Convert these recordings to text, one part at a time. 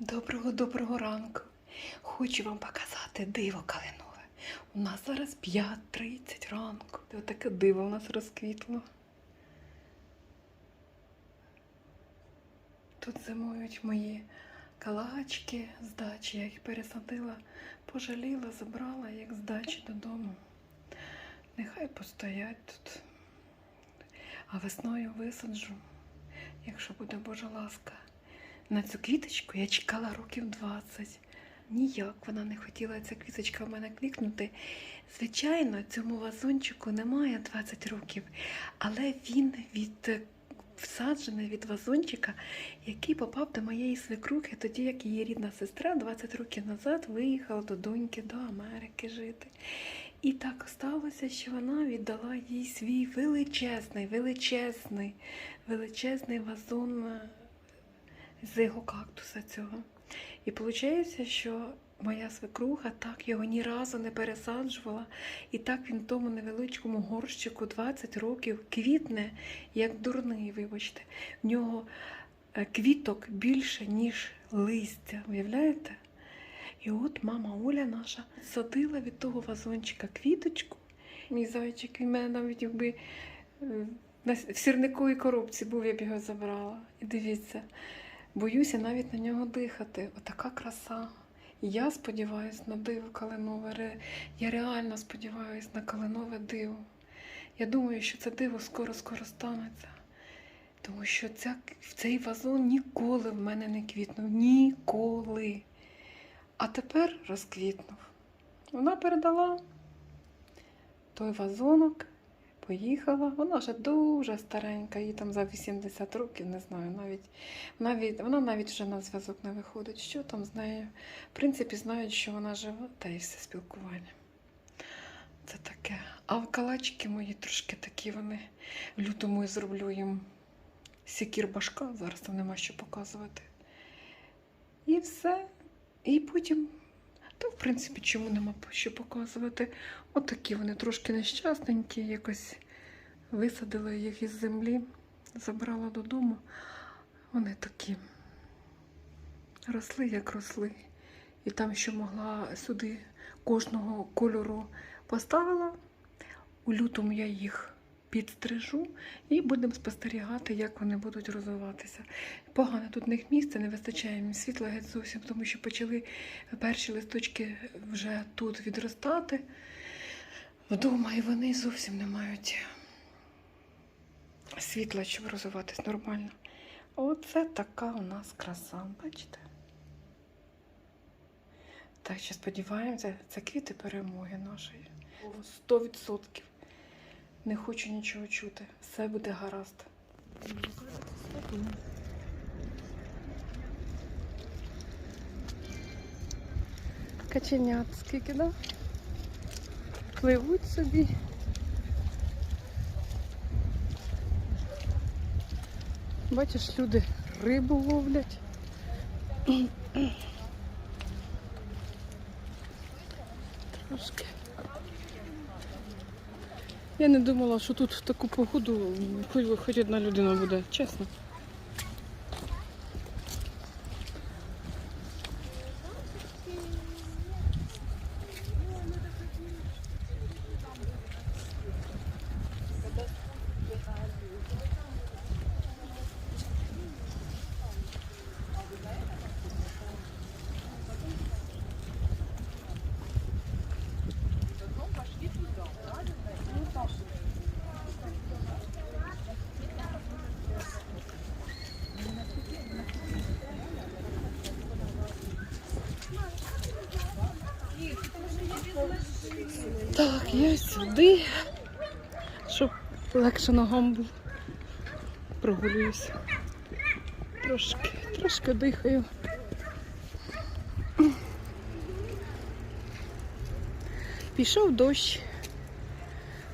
Доброго доброго ранку. Хочу вам показати диво калинове. У нас зараз 5.30 ранку. Отаке диво у нас розквітло. Тут зимують мої калачки з дачі. Я їх пересадила, пожаліла, забрала як з дачі додому. Нехай постоять тут. А весною висаджу, якщо буде Божа ласка. На цю квіточку я чекала років 20. Ніяк вона не хотіла ця квіточка в мене квікнути. Звичайно, цьому вазончику немає 20 років, але він від всаджений від вазончика, який попав до моєї свекрухи, тоді як її рідна сестра 20 років назад виїхала до доньки до Америки жити. І так сталося, що вона віддала їй свій величезний, величезний, величезний вазон е, з його кактуса цього. І виходить, що моя свекруха так його ні разу не пересаджувала, і так він в тому невеличкому горщику 20 років квітне, як дурний, вибачте. В нього е, квіток більше, ніж листя. Уявляєте? І от мама Оля наша садила від того вазончика квіточку. Мій зайчик, він мене навіть якби е, в сірниковій коробці був, я б його забрала. І дивіться, боюся навіть на нього дихати. Отака краса. Я сподіваюся на диво калинове. Я реально сподіваюся на калинове диво. Я думаю, що це диво скоро-скоро станеться. Тому що ця, цей вазон ніколи в мене не квітнув. Ніколи. А тепер розквітнув. Вона передала той вазонок, поїхала. Вона вже дуже старенька, їй там за 80 років, не знаю, навіть, навіть вона навіть вже на зв'язок не виходить. Що там з нею? В принципі, знають, що вона жива, та і все спілкування. Це таке. А калачики мої трошки такі вони. В лютому я зроблю їм сікір башка, зараз там нема що показувати. І все. І потім, та в принципі, чому нема що показувати. Отакі вони трошки нещасненькі, якось висадила їх із землі, забрала додому. Вони такі росли, як росли. І там, що могла сюди кожного кольору поставила. У лютому я їх підстрижу і будемо спостерігати, як вони будуть розвиватися. Погано тут в них місце, не вистачає їм світла геть зовсім, тому що почали перші листочки вже тут відростати вдома, і вони зовсім не мають світла, щоб розвиватись нормально. Оце така у нас краса, бачите? Так що сподіваємося, це квіти перемоги нашої. Сто відсотків. Не хочу нічого чути. Все буде гаразд. Каченят скільки, да? Пливуть собі. Бачиш, люди рибу ловлять. Трошки. Я не думала, що тут в таку погоду хоч, одна людина буде, чесно. Я сюди, щоб легше ногам було. Прогулююся. Трошки, трошки дихаю. Пішов дощ.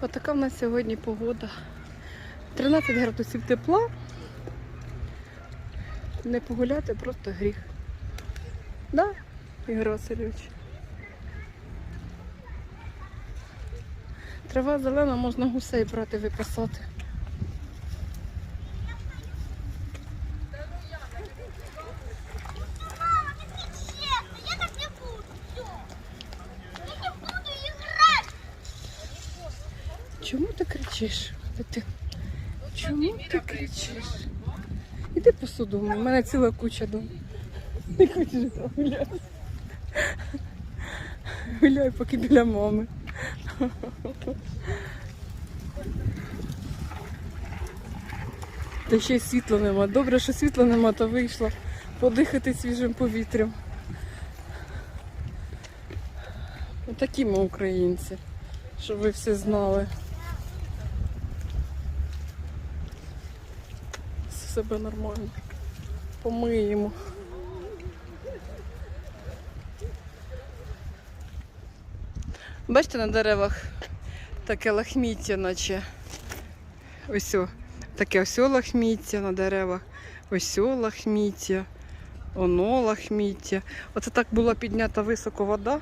Отака в нас сьогодні погода. 13 градусів тепла. Не погуляти просто гріх. Да, Ігор Васильович? трава зелена, можна гусей брати випасати. Чому ти кричиш? Чому ти кричиш? Іди посуду, в мене ціла куча дому. Не хочеш гуляти. Гуляй поки біля мами. Та ще й світла нема. Добре, що світла нема, то вийшла подихати свіжим повітрям. Отакі ми українці, щоб ви всі знали. Себе нормально. Помиємо. Бачите на деревах таке лахміття, наче ось таке ось лахміття на деревах, ось лахміття, оно лахміття. Оце так була піднята високо вода,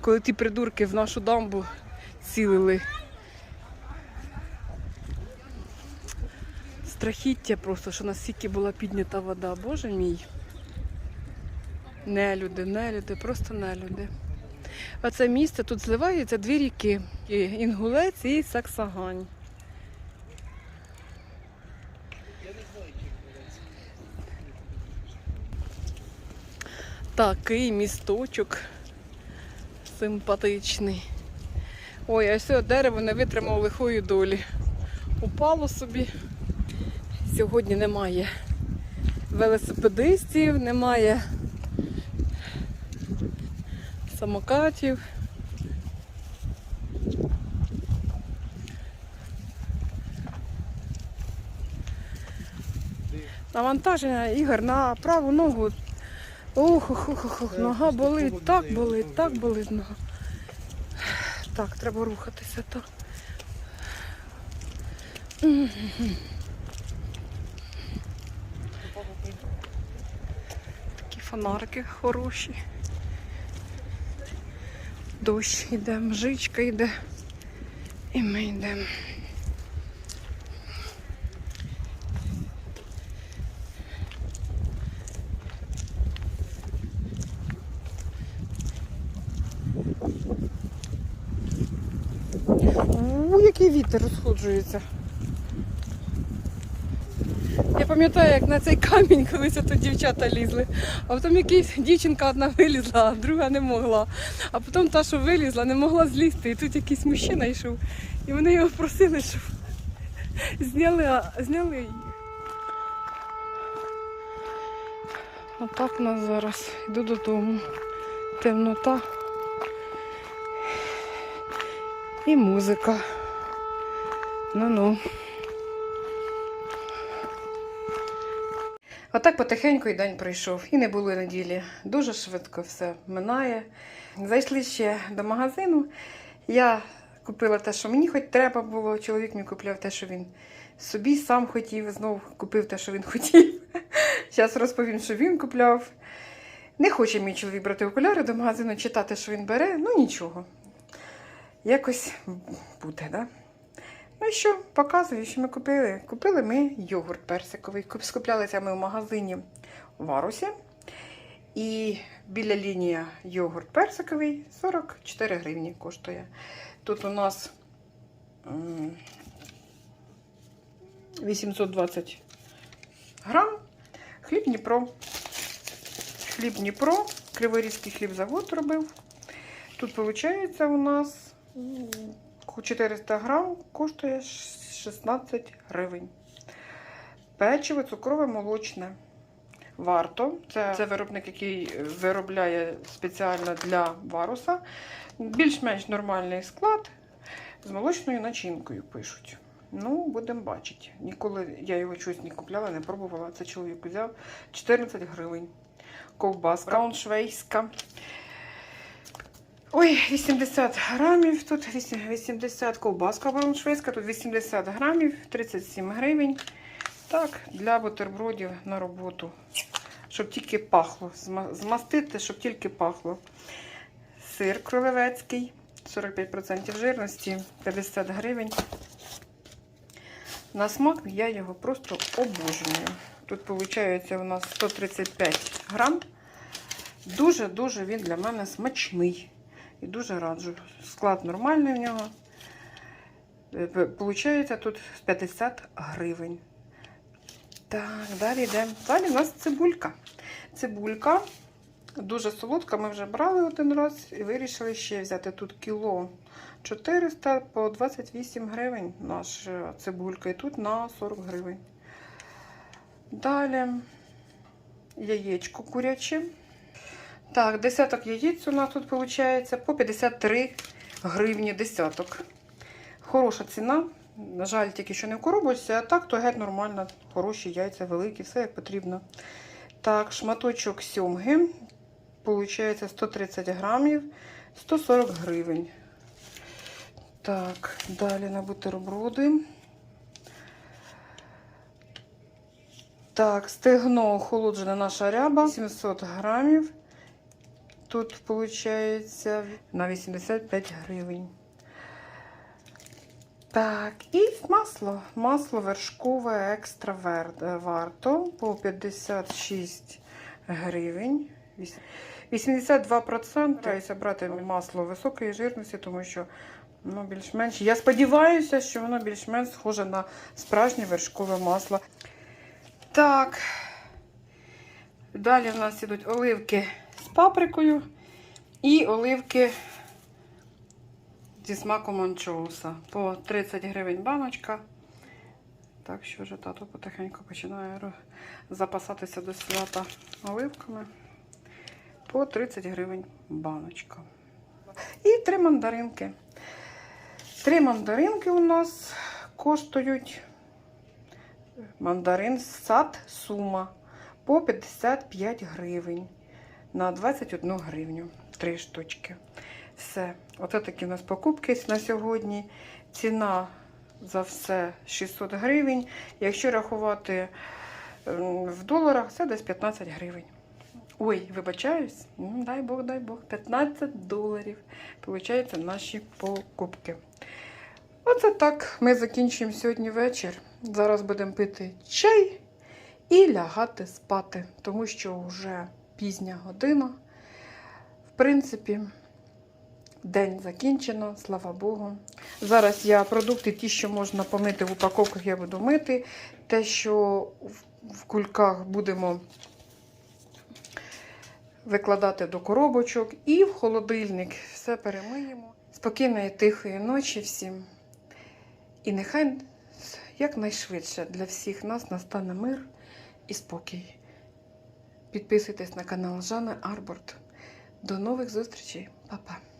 коли ті придурки в нашу дамбу цілили. Страхіття просто, що настільки була піднята вода, боже мій. Нелюди, нелюди, просто нелюди. А це місце тут зливаються дві ріки. Інгулець і Саксагань. Такий місточок симпатичний. Ой, а все дерево не витримало лихої долі. Упало собі. Сьогодні немає велосипедистів, немає самокатів. Навантаження Ігор на праву ногу. Ох, ох, ох, ох, нога болить, так болить, так болить нога. Так, треба рухатися так. Такі фонарики хороші. Дощ йде, мжичка йде. І ми йдемо. Який вітер розходжується. Пам'ятаю, як на цей камінь колись ото дівчата лізли. А потім якась дівчинка одна вилізла, а друга не могла. А потім та, що вилізла, не могла злізти. І тут якийсь мужчина йшов. І вони його просили, щоб зняли, зняли її. Отак у нас зараз. Йду додому. Темнота. І музика. Ну-ну. Отак потихеньку і день пройшов. І не було неділі. Дуже швидко все минає. Зайшли ще до магазину. Я купила те, що мені хоч треба було. Чоловік мені купляв те, що він собі сам хотів. Знов купив те, що він хотів. Зараз розповім, що він купляв. Не хоче мій чоловік брати окуляри до магазину, читати, що він бере. Ну нічого. Якось буде, да? Ну і що, показую, що ми купили. Купили ми йогурт персиковий. Скуплялися ми в магазині Варусі. І біля лінії йогурт персиковий 44 гривні коштує. Тут у нас 820 грам. Хліб Дніпро. Хліб Дніпро. Криворізький хлібзавод робив. Тут виходить у нас 400 грам коштує 16 гривень. Печиво цукрове молочне. Варто. Це, це виробник, який виробляє спеціально для варуса. Більш-менш нормальний склад з молочною начинкою пишуть. Ну, будемо бачити. Ніколи я його щось не купляла, не пробувала. Це чоловік взяв 14 гривень. Ковбаска брауншвейська. Ой, 80 грамів. Тут 80 ковбаска брауншвейська, тут 80 грамів, 37 гривень. Так, для бутербродів на роботу. Щоб тільки пахло. Змастити, щоб тільки пахло. Сир кролевецький, 45% жирності, 50 гривень. На смак я його просто обожнюю. Тут виходить у нас 135 грам. Дуже-дуже він для мене смачний. І дуже раджу. Склад нормальний в нього. Е, Получається тут 50 гривень. Так, далі йдемо. Далі у нас цибулька. Цибулька дуже солодка. Ми вже брали один раз і вирішили ще взяти тут кіло 400 по 28 гривень наша цибулька. І тут на 40 гривень. Далі яєчко куряче. Так, десяток яєць у нас тут виходить по 53 гривні десяток. Хороша ціна. На жаль, тільки що не в коробочці, а так то геть нормально. Хороші яйця, великі, все як потрібно. Так, шматочок сьомги. Получається 130 грамів, 140 гривень. Так, далі на бутерброди. Так, стегно охолоджена наша ряба, 700 грамів. Тут виходить на 85 гривень. Так, і масло. Масло вершкове екстра е, варто по 56 гривень. 82% стараюся брати масло високої жирності, тому що воно більш-менш. Я сподіваюся, що воно більш-менш схоже на справжнє вершкове масло. Так. Далі в нас ідуть оливки паприкою і оливки зі смаком анчоуса. По 30 гривень баночка. Так що вже тато потихеньку починає запасатися до свята оливками. По 30 гривень баночка. І три мандаринки. Три мандаринки у нас коштують мандарин сад сума по 55 гривень на 21 гривню. Три штучки. Все. Оце такі у нас покупки на сьогодні. Ціна за все 600 гривень. Якщо рахувати в доларах, це десь 15 гривень. Ой, вибачаюсь, дай Бог, дай Бог, 15 доларів. Получаються наші покупки. Оце так. Ми закінчуємо сьогодні вечір. Зараз будемо пити чай і лягати спати, тому що вже пізня година. В принципі, день закінчено, слава Богу. Зараз я продукти, ті, що можна помити в упаковках, я буду мити. Те, що в- кульках будемо викладати до коробочок і в холодильник. Все перемиємо. Спокійної, тихої ночі всім. І нехай якнайшвидше для всіх нас настане мир і спокій. Підписуйтесь на канал Жанни Арборт. До нових зустрічей, Па-па!